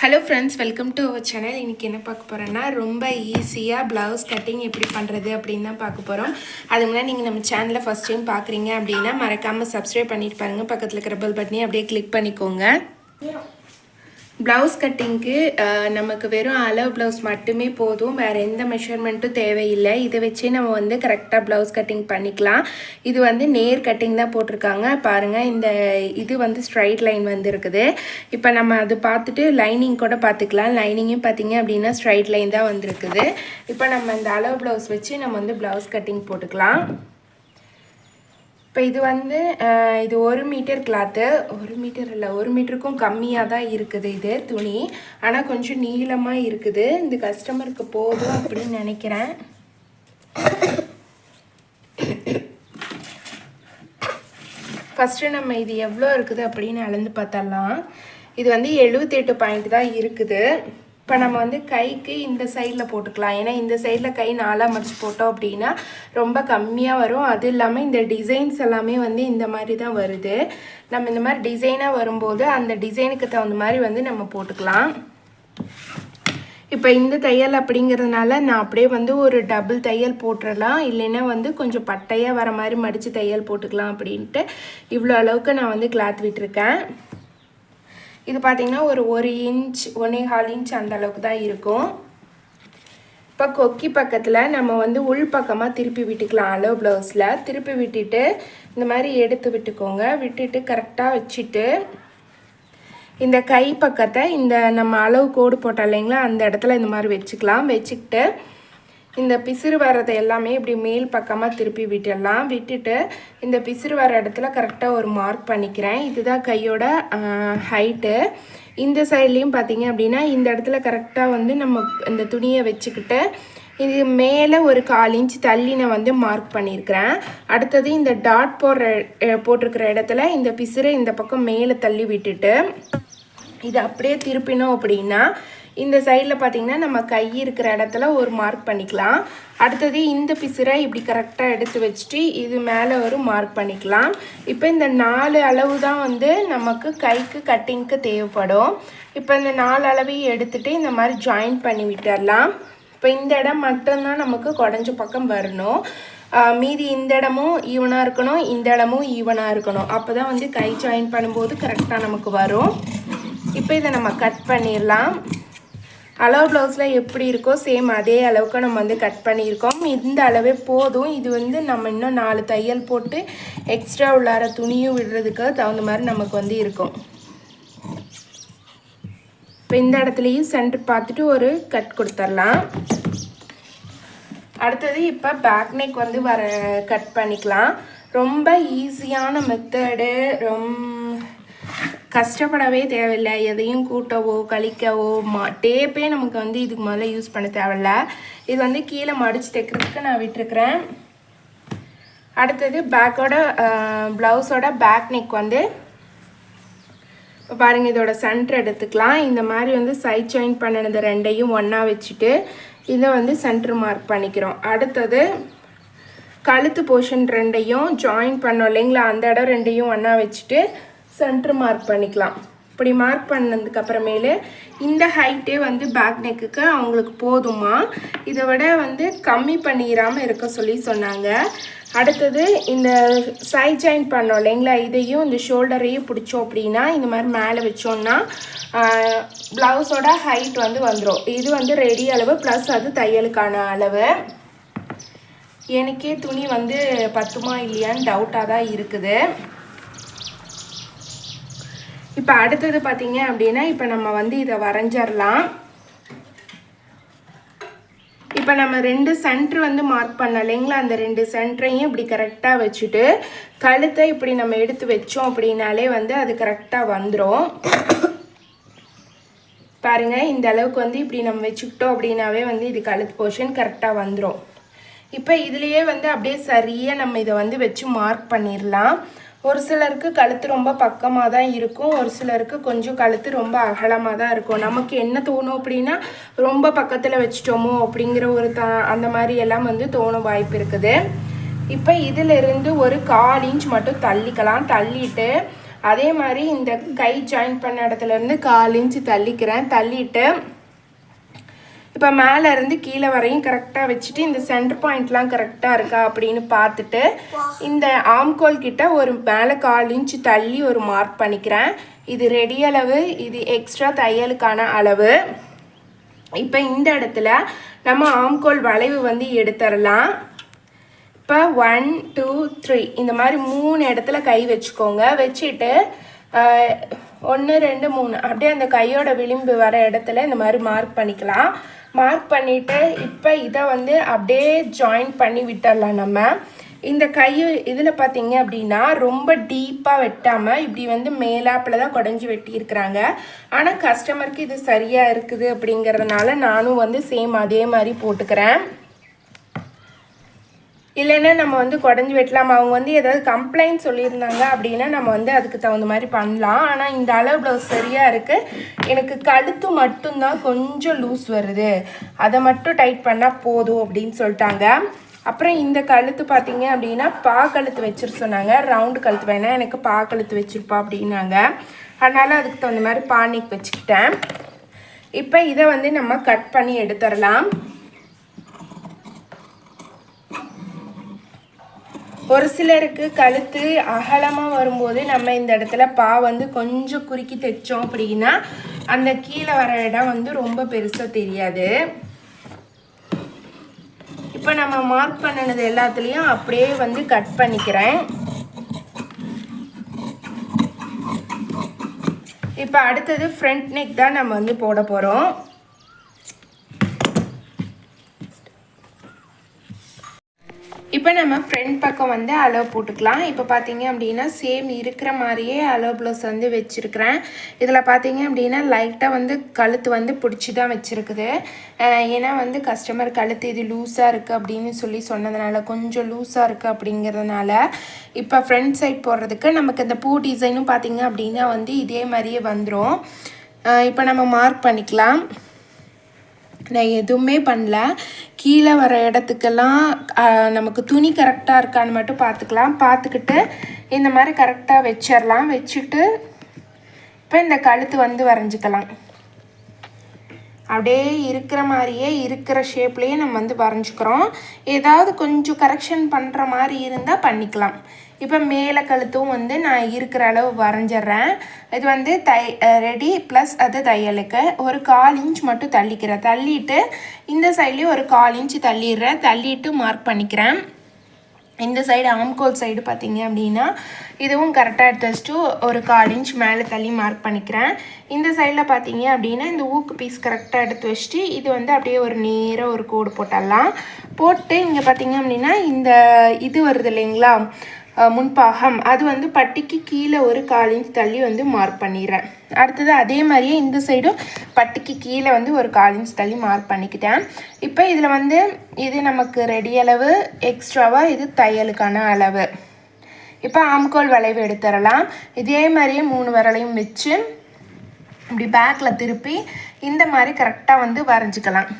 Hello friends welcome to our channel இன்றைக்கி என்ன பார்க்க போகிறோன்னா ரொம்ப ஈஸியாக ப்ளவுஸ் கட்டிங் எப்படி பண்ணுறது அப்படின்னு தான் பார்க்க போகிறோம் அது முன்னாடி நீங்கள் நம்ம சேனலை ஃபஸ்ட் டைம் பார்க்குறீங்க அப்படின்னா மறக்காமல் சப்ஸ்கிரைப் பண்ணிட்டு பாருங்கள் பக்கத்தில் இருக்கிற பெல் பட்டனையும் அப்படியே கிளிக் பண்ணிக்கோங்க. ப்ளவுஸ் கட்டிங்க்கு நமக்கு வெறும் அளவு ப்ளவுஸ் மட்டுமே போதும். வேறு எந்த மெஷர்மெண்ட்டும் தேவையில்லை. இதை வச்சே நம்ம வந்து கரெக்டாக ப்ளவுஸ் கட்டிங் பண்ணிக்கலாம். இது வந்து நேர் கட்டிங் தான் போட்டிருக்காங்க. பாருங்கள் இந்த இது வந்து ஸ்ட்ரைட் லைன் வந்து இருக்குது இப்போ நம்ம அது பார்த்துட்டு லைனிங் கூட பார்த்துக்கலாம். லைனிங்கும் பார்த்திங்க அப்படின்னா ஸ்ட்ரைட் லைன் தான் வந்திருக்குது. இப்போ நம்ம இந்த அளவு ப்ளவுஸ் வச்சு நம்ம வந்து ப்ளவுஸ் கட்டிங் போட்டுக்கலாம். இப்போ இது வந்து இது ஒரு மீட்டர் கிளாத்து ஒரு மீட்டர் இல்லை ஒரு மீட்டருக்கும் கம்மியாக தான் இருக்குது இது துணி. ஆனால் கொஞ்சம் நீளமாக இருக்குது. இந்த கஸ்டமருக்கு போதும் அப்படின்னு நினைக்கிறேன். ஃபஸ்ட்டு நம்ம இது எவ்வளோ இருக்குது அப்படின்னு அளந்து பார்த்தலாம் இது வந்து எழுபத்தெட்டு பாயிண்ட் தான் இருக்குது. இப்போ நம்ம வந்து கைக்கு இந்த சைடில் போட்டுக்கலாம். ஏன்னா இந்த சைடில் கை நாலாக மடிச்சு போட்டோம் அப்படின்னா ரொம்ப கம்மியாக வரும். அது இல்லாமல் இந்த டிசைன்ஸ் எல்லாமே வந்து இந்த மாதிரி தான் வருது. நம்ம இந்த மாதிரி டிசைனாக வரும்போது அந்த டிசைனுக்கு தகுந்த மாதிரி வந்து நம்ம போட்டுக்கலாம். இப்போ இந்த தையல் அப்படிங்கிறதுனால நான் அப்படியே வந்து ஒரு டபுள் தையல் போட்டுடலாம் இல்லைன்னா வந்து கொஞ்சம் பட்டையாக வர மாதிரி மடித்து தையல் போட்டுக்கலாம் அப்படின்ட்டு இவ்வளோ அளவுக்கு நான் வந்து கிளாத் விட்டுருக்கேன். இது பார்த்திங்கன்னா ஒரு ஒரு இன்ச் ஒன்னே கால் இன்ச் அந்த அளவுக்கு தான் இருக்கும். இப்போ கொக்கி பக்கத்தில் நம்ம வந்து உள் பக்கமாக திருப்பி விட்டுக்கலாம் அளவு ப்ளவுஸில் திருப்பி விட்டுட்டு இந்த மாதிரி எடுத்து விட்டுக்கோங்க. விட்டுட்டு கரெக்டாக வச்சுட்டு இந்த கை பக்கத்தை இந்த நம்ம அளவு கோடு போட்டோம் இல்லைங்களா அந்த இடத்துல இந்த மாதிரி வச்சுக்கலாம். வச்சுக்கிட்டு இந்த பிசிறு வர்றதை எல்லாமே இப்படி மேல் பக்கமாக திருப்பி விட்டுடலாம். விட்டுட்டு இந்த பிசிறு வர இடத்துல கரெக்டாக ஒரு மார்க் பண்ணிக்கிறேன். இதுதான் கையோட ஹைட்டு இந்த சைட்லேயும் பார்த்தீங்க அப்படின்னா இந்த இடத்துல கரெக்டாக வந்து நம்ம இந்த துணியை வச்சுக்கிட்டு இது மேலே ஒரு கால் இன்ச் தள்ளி நான் வந்து மார்க் பண்ணியிருக்கிறேன். அடுத்தது இந்த டாட் போடுற போட்டிருக்கிற இடத்துல இந்த பிசிறை இந்த பக்கம் மேலே தள்ளி விட்டுட்டு இது அப்படியே திருப்பினோம் அப்படின்னா இந்த சைடில் பார்த்தீங்கன்னா நம்ம கை இருக்கிற இடத்துல ஒரு மார்க் பண்ணிக்கலாம். அடுத்தது இந்த பிசுரை இப்படி கரெக்டாக எடுத்து வச்சுட்டு இது மேலே ஒரு மார்க் பண்ணிக்கலாம். இப்போ இந்த நாலு அளவு தான் வந்து நமக்கு கைக்கு கட்டிங்க்கு தேவைப்படும். இப்போ இந்த நாலு அளவையும் எடுத்துகிட்டு இந்த மாதிரி ஜாயின் பண்ணி விட்டுடலாம் இப்போ இந்த இடம் மட்டும்தான் நமக்கு குடஞ்ச பக்கம் வரணும். மீதி இந்த இடமும் ஈவனாக இருக்கணும் இந்த இடமும் ஈவனாக இருக்கணும். அப்போ தான் வந்து கை ஜாயின் பண்ணும்போது கரெக்டாக நமக்கு வரும். இப்போ இதை நம்ம கட் பண்ணிடலாம். அளவு ப்ளவுஸில் எப்படி இருக்கோ சேம் அதே அளவுக்கு நம்ம வந்து கட் பண்ணியிருக்கோம். இந்த அளவே போதும். இது வந்து நம்ம இன்னும் நாலு தையல் போட்டு எக்ஸ்ட்ரா உள்ளார துணியும் விடுறதுக்கு தகுந்த மாதிரி நமக்கு வந்து இருக்கும். இப்போ இந்த இடத்துலையும் சென்டர் பார்த்துட்டு ஒரு கட் கொடுத்துர்லாம் அடுத்தது இப்போ பேக் நெக் வந்து வர கட் பண்ணிக்கலாம். ரொம்ப ஈஸியான மெத்தடு ரொம்ப கஷ்டப்படவே தேவையில்லை. எதையும் கூட்டவோ கழிக்கவோ மா டேப்பே நமக்கு வந்து இதுக்கு முதல்ல யூஸ் பண்ண தேவையில்ல. இது வந்து கீழே மடித்து தைக்கிறதுக்கு நான் விட்டுருக்குறேன். அடுத்தது பேக்கோட ப்ளவுஸோட பேக் நெக் வந்து இப்போ பாருங்கள் இதோட சென்டர் எடுத்துக்கலாம். இந்த மாதிரி வந்து சைட் ஜாயின் பண்ணினது ரெண்டையும் ஒன்றா வச்சுட்டு இதை வந்து சென்டர் மார்க் பண்ணிக்கிறோம். அடுத்தது கழுத்து போர்ஷன் ரெண்டையும் ஜாயின் பண்ணோம் இல்லைங்களா? அந்த இடம் ரெண்டையும் ஒன்றா வச்சுட்டு சென்ட்ரு மார்க் பண்ணிக்கலாம். இப்படி மார்க் பண்ணதுக்கு அப்புறமேலு இந்த ஹைட்டே வந்து பேக் நெக்குக்கு அவங்களுக்கு போதுமா? இதை விட வந்து கம்மி பண்ணிடாமல் இருக்க சொல்லி சொன்னாங்க. அடுத்தது இந்த சைட் ஜாயின் பண்ணோம் இல்லைங்களா? இதையும் இந்த ஷோல்டரையும் பிடிச்சோம் அப்படின்னா இந்த மாதிரி மேலே வச்சோம்னா ப்ளவுஸோட ஹைட் வந்து வந்துடும் இது வந்து ரெடி அளவு ப்ளஸ் அது தையலுக்கான அளவு. எனக்கே துணி வந்து பத்துமா இல்லையான்னு டவுட்டாக தான் இருக்குது. இப்போ அடுத்தது பார்த்தீங்க அப்படின்னா இப்போ நம்ம வந்து இதை வரைஞ்சிடலாம் இப்போ நம்ம ரெண்டு சென்டர் வந்து மார்க் பண்ண இல்லைங்களா? அந்த ரெண்டு சென்டரையும் இப்படி கரெக்டாக வச்சுட்டு கழுத்தை இப்படி நம்ம எடுத்து வச்சோம் அப்படின்னாலே வந்து அது கரெக்டாக வந்துடும் பாருங்க இந்த அளவுக்கு வந்து இப்படி நம்ம வச்சுக்கிட்டோம் அப்படின்னாவே வந்து இது கழுத்து போர்ஷன் கரெக்டாக வந்துடும் இப்போ இதுலேயே வந்து அப்படியே சரியாக நம்ம இதை வந்து வச்சு மார்க் பண்ணிடலாம் ஒரு சிலருக்கு கழுத்து ரொம்ப பக்கமாக தான் இருக்கும். ஒரு சிலருக்கு கொஞ்சம் கழுத்து ரொம்ப அகலமாக தான் இருக்கும். நமக்கு என்ன தோணும் அப்படின்னா ரொம்ப பக்கத்தில் வச்சிட்டோமோ அப்படிங்கிற ஒரு த அந்த மாதிரி எல்லாம் வந்து தோணும் வாய்ப்பு இருக்குது. இப்போ இதிலிருந்து ஒரு கால் இன்ச் மட்டும் தள்ளிக்கலாம். தள்ளிட்டு அதே மாதிரி இந்த கை ஜாயின் பண்ண இடத்துலேருந்து கால் இன்ச்சு தள்ளிக்கிறேன். தள்ளிட்டு இப்போ மேலே இருந்து கீழே வரையும் கரெக்டாக வச்சுட்டு இந்த சென்டர் பாயிண்ட்லாம் கரெக்டாக இருக்கா அப்படின்னு பார்த்துட்டு இந்த ஆம்கோல் கிட்ட ஒரு மேலே கால் இன்ச்சு தள்ளி ஒரு மார்க் பண்ணிக்கிறேன். இது ரெடி அளவு இது எக்ஸ்ட்ரா தையலுக்கான அளவு. இப்போ இந்த இடத்துல நம்ம ஆம்கோல் வளைவு வந்து எடுத்துடலாம். இப்போ ஒன் டூ த்ரீ இந்த மாதிரி மூணு இடத்துல கை வச்சுக்கோங்க. வச்சுட்டு ஒன்று ரெண்டு மூணு. அப்படியே அந்த கையோட விளிம்பு வர இடத்துல இந்த மாதிரி மார்க் பண்ணிக்கலாம். மார்க் பண்ணிவிட்டு இப்போ இதை வந்து அப்படியே ஜாயின் பண்ணி விட்டுடலாம் நம்ம. இந்த கை இதில் பார்த்தீங்க அப்படின்னா ரொம்ப டீப்பாக வெட்டாமல் இப்படி வந்து மேலாப்பில் தான் குடஞ்சி வெட்டியிருக்கிறாங்க. ஆனால் கஸ்டமருக்கு இது சரியாக இருக்குது அப்படிங்கிறதுனால நானும் வந்து சேம் அதே மாதிரி போட்டுக்கிறேன். இல்லைன்னா நம்ம வந்து குடஞ்சி வெட்டலாம். அவங்க வந்து ஏதாவது கம்ப்ளைண்ட் சொல்லியிருந்தாங்க அப்படின்னா நம்ம வந்து அதுக்கு தகுந்த மாதிரி பண்ணலாம். ஆனால் இந்த அளவு ப்ளவுஸ் சரியாக இருக்குது எனக்கு கழுத்து மட்டும்தான் கொஞ்சம் லூஸ் வருது. அதை மட்டும் டைட் பண்ணால் போதும் அப்படின்னு சொல்லிட்டாங்க. அப்புறம் இந்த கழுத்து பார்த்தீங்க அப்படின்னா பா கழுத்து வச்சிரு சொன்னாங்க. ரவுண்டு கழுத்து வேணால் எனக்கு பா கழுத்து வச்சுருப்பா அப்படின்னாங்க. அதனால் அதுக்கு தகுந்த மாதிரி பானிக் வச்சுக்கிட்டேன். இப்போ இதை வந்து நம்ம கட் பண்ணி எடுத்துடலாம். ஒரு சிலருக்கு கழுத்து அகலமாக வரும்போது நம்ம இந்த இடத்துல பா வந்து கொஞ்சம் குறுக்கி தைச்சோம் அப்படின்னா அந்த கீழே வர இடம் வந்து ரொம்ப பெருசாக தெரியாது. இப்போ நம்ம மார்க் பண்ணினது எல்லாத்துலேயும் அப்படியே வந்து கட் பண்ணிக்கிறேன். இப்போ அடுத்தது ஃப்ரண்ட் நெக் தான் நம்ம வந்து போட போகிறோம் இப்போ நம்ம ஃப்ரண்ட் பக்கம் வந்து அலோ போட்டுக்கலாம். இப்போ பார்த்தீங்க அப்படின்னா சேம் இருக்கிற மாதிரியே அலோ ப்ளவுஸ் வந்து வச்சுருக்கிறேன். இதில் பார்த்தீங்க அப்படின்னா லைட்டாக வந்து கழுத்து வந்து பிடிச்சி தான் வச்சுருக்குது ஏன்னா வந்து கஸ்டமர் கழுத்து இது லூஸாக இருக்குது அப்படின்னு சொல்லி சொன்னதுனால கொஞ்சம் லூஸாக இருக்குது அப்படிங்கிறதுனால இப்போ ஃப்ரண்ட் சைட் போடுறதுக்கு நமக்கு இந்த பூ டிசைனும் பார்த்தீங்க அப்படின்னா வந்து இதே மாதிரியே வந்துடும் இப்போ நம்ம மார்க் பண்ணிக்கலாம். நான் எதுவுமே பண்ணல. கீழே வர இடத்துக்கெல்லாம் நமக்கு துணி கரெக்டாக இருக்கான்னு மட்டும் பார்த்துக்கலாம். பார்த்துக்கிட்டு இந்த மாதிரி கரெக்டாக வச்சிடலாம் வச்சுட்டு இப்போ இந்த கழுத்து வந்து வரைஞ்சிக்கலாம். அப்படியே இருக்கிற மாதிரியே இருக்கிற ஷேப்லேயே நம்ம வந்து வரைஞ்சிக்கிறோம். ஏதாவது கொஞ்சம் கரெக்ஷன் பண்ணுற மாதிரி இருந்தால் பண்ணிக்கலாம். இப்போ மேலே கழுத்தும் வந்து நான் இருக்கிற அளவு வரைஞ்சிட்றேன் இது வந்து தை ரெடி ப்ளஸ் அது தையலுக்கு. ஒரு கால் இன்ச் மட்டும் தள்ளிக்கிறேன். தள்ளிட்டு இந்த சைட்லேயும் ஒரு கால் இன்ச் தள்ளிடுறேன். தள்ளிட்டு மார்க் பண்ணிக்கிறேன். இந்த சைடு ஆம்கோல் சைடு பார்த்தீங்க அப்படின்னா இதுவும் கரெக்டாக எடுத்து வச்சுட்டு ஒரு கால் இன்ச் மேலே தள்ளி மார்க் பண்ணிக்கிறேன். இந்த சைடில் பார்த்தீங்க அப்படின்னா இந்த ஊக்கு பீஸ் கரெக்டாக எடுத்து வச்சுட்டு இது வந்து அப்படியே ஒரு நேராக ஒரு கோடு போட்டுடலாம். போட்டு இங்கே பார்த்தீங்க அப்படின்னா இந்த இது வருது இல்லைங்களா? முன்பாகம். அது வந்து பட்டிக்கு கீழே ஒரு கால் இன்ச் தள்ளி வந்து மார்க் பண்ணிடுறேன். அடுத்தது அதே மாதிரியே இந்த சைடும் பட்டிக்கு கீழே வந்து ஒரு கால் இன்ச் தள்ளி மார்க் பண்ணிக்கிட்டேன். இப்போ இதில் வந்து இது நமக்கு ரெடி அளவு எக்ஸ்ட்ராவாக இது தையலுக்கான அளவு. இப்போ ஆம்கோல் வளைவு எடுத்துடலாம். இதே மாதிரியே மூணு விரலையும் வச்சு இப்படி பேக்கில் திருப்பி இந்த மாதிரி கரெக்டாக வந்து வரைஞ்சிக்கலாம்.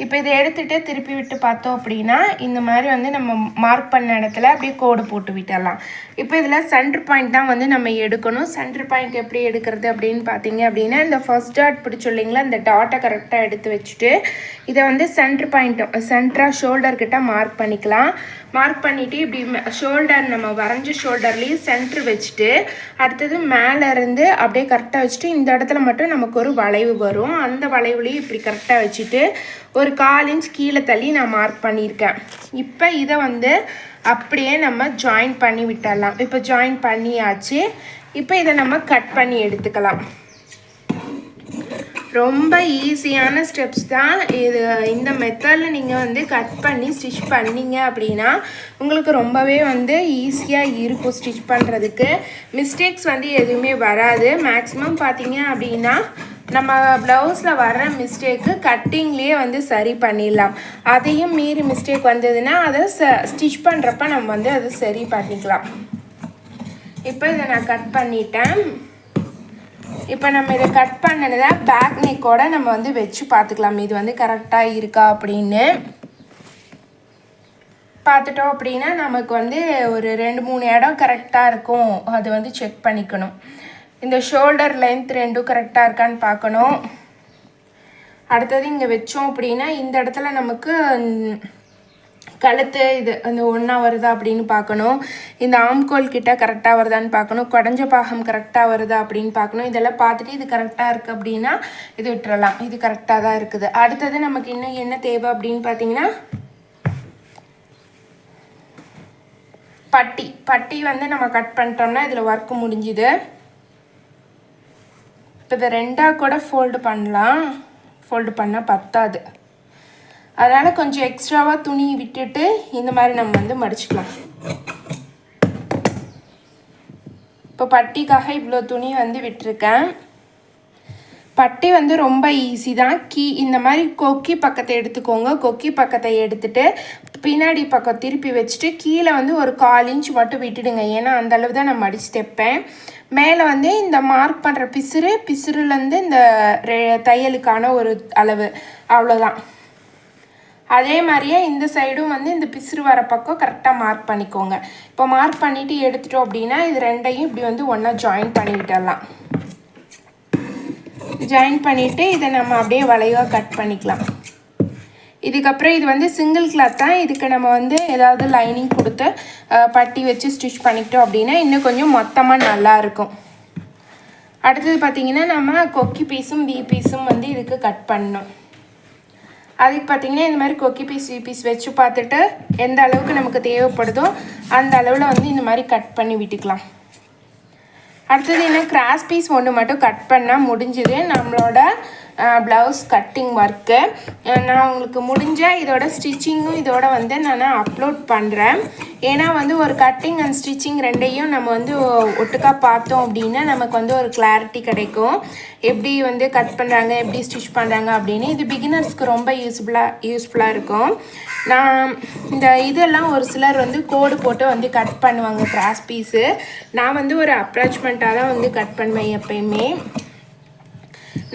இப்போ இதை எடுத்துகிட்டு திருப்பி விட்டு பார்த்தோம் அப்படின்னா இந்த மாதிரி வந்து நம்ம மார்க் பண்ண இடத்துல அப்படியே கோடு போட்டு விட்டுடலாம் இப்போ இதில் சென்டர் பாயிண்ட் தான் வந்து நம்ம எடுக்கணும். சென்டர் பாயிண்ட் எப்படி எடுக்கிறது அப்படின்னு பார்த்தீங்க அப்படின்னா இந்த ஃபர்ஸ்ட் டாட் பிடிச்சோம் இல்லைங்களா இந்த டாட்டை கரெக்டாக எடுத்து வச்சுட்டு இதை வந்து சென்டர் பாயிண்ட் சென்டராக ஷோல்டர்கிட்ட மார்க் பண்ணிக்கலாம். மார்க் பண்ணிவிட்டு இப்படி ஷோல்டர் நம்ம வரைஞ்ச ஷோல்டர்லேயும் சென்டர் வச்சுட்டு அடுத்தது மேலேருந்து அப்படியே கரெக்டாக வச்சுட்டு இந்த இடத்துல மட்டும் நமக்கு ஒரு வளைவு வரும். அந்த வளைவுலேயும் இப்படி கரெக்டாக வச்சுட்டு ஒரு கால் இன்ச் கீழே தள்ளி நான் மார்க் பண்ணியிருக்கேன். இப்போ இதை வந்து அப்படியே நம்ம ஜாயின் பண்ணி விட்டுடலாம் இப்போ ஜாயின் பண்ணியாச்சு. இப்போ இதை நம்ம கட் பண்ணி எடுத்துக்கலாம். ரொம்ப ஈஸியான ஸ்டெப்ஸ் தான். இது இந்த மெத்தடில் நீங்கள் வந்து கட் பண்ணி ஸ்டிச் பண்ணீங்க அப்படின்னா உங்களுக்கு ரொம்பவே வந்து ஈஸியாக இருக்கும் ஸ்டிச் பண்ணுறதுக்கு மிஸ்டேக்ஸ் வந்து எதுவுமே வராது. மேக்ஸிமம் பார்த்தீங்க அப்படின்னா நம்ம ப்ளவுஸில் வர்ற மிஸ்டேக்கு கட்டிங்லேயே வந்து சரி பண்ணிடலாம். அதையும் மீறி மிஸ்டேக் வந்ததுன்னா அதை ச ஸ்டிச் பண்ணுறப்ப நம்ம வந்து அதை சரி பண்ணிக்கலாம். இப்போ இதை நான் கட் பண்ணிட்டேன். இப்போ நம்ம இதை கட் பண்ணதை பேக் நெக்கோட நம்ம வந்து வச்சு பார்த்துக்கலாம். இது வந்து கரெக்டாக இருக்கா அப்படின்னு. பார்த்துட்டோம் அப்படின்னா நமக்கு வந்து ஒரு ரெண்டு மூணு இடம் கரெக்டாக இருக்கும். அது வந்து செக் பண்ணிக்கணும். இந்த ஷோல்டர் லென்த் ரெண்டும் கரெக்டாக இருக்கான்னு பார்க்கணும். அடுத்தது இங்கே வச்சோம் அப்படின்னா இந்த இடத்துல நமக்கு கழுத்து இது அந்த ஒன்றா வருதா அப்படின்னு பார்க்கணும். இந்த ஆம்கோல் கிட்ட கரெக்டாக வருதான்னு பார்க்கணும். குடஞ்ச பாகம் கரெக்டாக வருதா அப்படின்னு பார்க்கணும். இதெல்லாம் பார்த்துட்டு இது கரெக்டாக இருக்குது அப்படின்னா இது விட்டுறலாம். இது கரெக்டாக தான் இருக்குது. அடுத்தது நமக்கு இன்னும் என்ன தேவை அப்படின்னு பார்த்தீங்கன்னா பட்டி. பட்டி வந்து நம்ம கட் பண்ணிட்டோம்னா இதில் ஒர்க் முடிஞ்சுது. இப்போ இதை ரெண்டாக கூட ஃபோல்டு பண்ணலாம். ஃபோல்டு பண்ணால் பத்தாது. அதனால் கொஞ்சம் எக்ஸ்ட்ராவாக துணி விட்டுட்டு இந்த மாதிரி நம்ம வந்து மடிச்சுக்கலாம். இப்போ பட்டிக்காக இவ்வளோ துணி வந்து விட்டுருக்கேன். பட்டி வந்து ரொம்ப ஈஸி தான். கீ இந்த மாதிரி கொக்கி பக்கத்தை எடுத்துக்கோங்க. கொக்கி பக்கத்தை எடுத்துட்டு பின்னாடி பக்கம் திருப்பி வச்சுட்டு கீழே வந்து ஒரு கால் இன்ச் மட்டும் விட்டுடுங்க. ஏன்னா அந்தளவு தான் நான் மடிச்சு தைப்பேன். மேலே வந்து இந்த மார்க் பண்ணுற பிசுறு பிசுறுலேருந்து இந்த ரெ- தையலுக்கான ஒரு அளவு. அவ்வளோதான் அதே மாதிரியே இந்த சைடும் வந்து இந்த பிசுறு வர பக்கம் கரெக்டாக மார்க் பண்ணிக்கோங்க. இப்போ மார்க் பண்ணிவிட்டு எடுத்துட்டோம் அப்படின்னா இது ரெண்டையும் இப்படி வந்து ஒன்றா ஜாயின் பண்ணிவிட்டுடலாம் ஜாயின் பண்ணிவிட்டு இதை நம்ம அப்படியே வளைவாக கட் பண்ணிக்கலாம். இதுக்கப்புறம் இது வந்து சிங்கிள் கிளாத் தான். இதுக்கு நம்ம வந்து ஏதாவது லைனிங் கொடுத்து பட்டி வச்சு ஸ்டிச் பண்ணிக்கிட்டோம் அப்படின்னா இன்னும் கொஞ்சம் மொத்தமாக நல்லா இருக்கும். அடுத்தது பார்த்தீங்கன்னா நம்ம கொக்கி பீஸும் பி பீஸும் வந்து இதுக்கு கட் பண்ணணும். அதுக்கு பார்த்தீங்கன்னா இந்த மாதிரி கொக்கி பீஸ் வி பீஸ் வச்சு பார்த்துட்டு எந்த அளவுக்கு நமக்கு தேவைப்படுதோ அந்த அளவில் வந்து இந்த மாதிரி கட் பண்ணி விட்டுக்கலாம். அடுத்தது என்ன? கிராஸ் பீஸ் ஒன்று மட்டும் கட் பண்ணால் முடிஞ்சுது. நம்மளோட ப்ளவுஸ் கட்டிங் ஒர்க்கு நான் உங்களுக்கு முடிஞ்ச இதோட ஸ்டிச்சிங்கும் இதோட வந்து நான் அப்லோட் பண்ணுறேன் ஏன்னா வந்து ஒரு கட்டிங் அண்ட் ஸ்டிச்சிங் ரெண்டையும் நம்ம வந்து ஒட்டுக்காக ஒட்டுக்கா பார்த்தோம் அப்படின்னா நமக்கு வந்து ஒரு கிளாரிட்டி கிடைக்கும். எப்படி வந்து கட் பண்ணுறாங்க எப்படி ஸ்டிச் பண்ணுறாங்க அப்படின்னு இது பிகினர்ஸ்க்கு ரொம்ப யூஸ்ஃபுல்லாக யூஸ்ஃபுல்லாக இருக்கும். நான் இந்த இதெல்லாம் ஒரு சிலர் வந்து கோடு போட்டு வந்து கட் பண்ணுவாங்க கிராஸ் பீஸு நான் வந்து ஒரு அப்ராச்மெண்ட்டாக தான் வந்து கட் பண்ணுவேன் எப்பயுமே.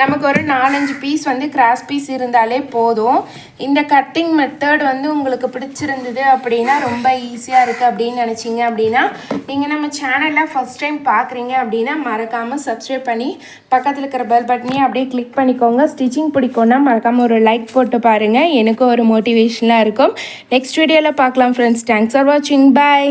நமக்கு ஒரு நாலஞ்சு பீஸ் வந்து கிராஸ் பீஸ் இருந்தாலே போதும். இந்த கட்டிங் மெத்தட் வந்து உங்களுக்கு பிடிச்சிருந்தது அப்படின்னா ரொம்ப ஈஸியாக இருக்குது அப்படின்னு நினச்சிங்க அப்படின்னா நீங்கள் நம்ம சேனலில் ஃபஸ்ட் டைம் பார்க்குறீங்க அப்படின்னா மறக்காமல் சப்ஸ்கிரைப் பண்ணி பக்கத்தில் இருக்கிற பெல் பட்டனையும் அப்படியே கிளிக் பண்ணிக்கோங்க. ஸ்டிச்சிங் பிடிக்கும்னா மறக்காமல் ஒரு லைக் போட்டு பாருங்கள் எனக்கும் ஒரு மோட்டிவேஷனாக இருக்கும். நெக்ஸ்ட் வீடியோவில் பார்க்கலாம் ஃப்ரெண்ட்ஸ் தேங்க்ஸ் ஃபார் வாட்சிங் பாய்